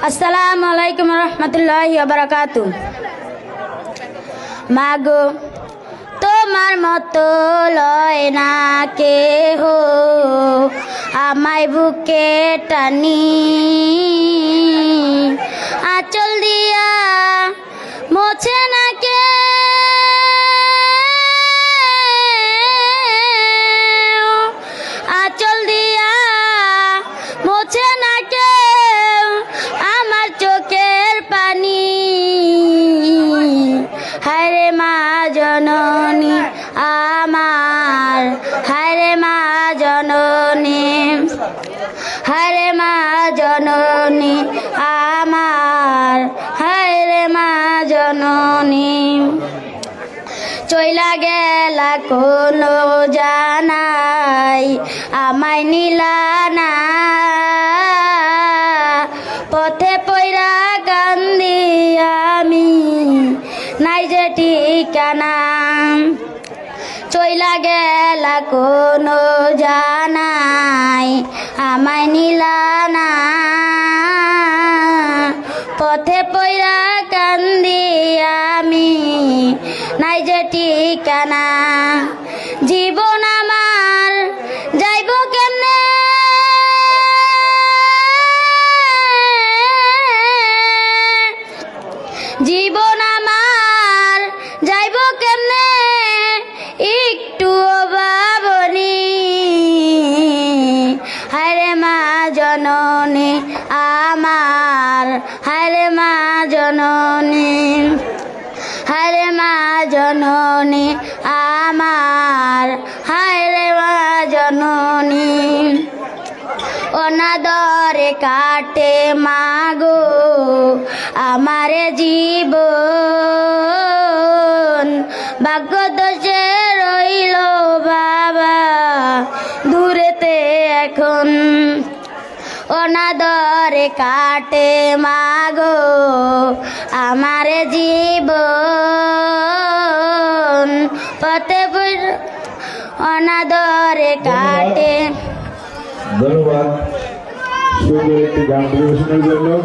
আসসালামু আলাইকুম রহমতুল্লাহ বারাকাতু মাগো তোমার মতো লয় না কে হো আমায় বুকে টানি আঁচল দিয়া মোছে না কে আঁচল দিয়া জননী আমার। হায়রে মা জননী হায়রে মা জননী আমার। হায়রে মা জননী। চইলা গেলা কোনো জানাই, আমায় নিলা না। পথে নাই যে ঠিকানা। চইলা গেলা কোনো জানাই, আমায় নিলা না। পথে পয়রা কান্দি আমি, নাই যে ঠিকানা। জীবন আমার, যাইব কেমনে? জীবন জননী, আমার। হায়রে মা জননী হায়রে মা জননী, আমার। হায়রে মা জননী, অনাদরে কাটে মাগো আমার জীবন। ভাগ্য রইল বাবা, দূরেতে এখন অনাদরে কাটে মাগো আমার জীবন। পথে অনাদরে কাটে। ধন্যবাদ। সুন্দর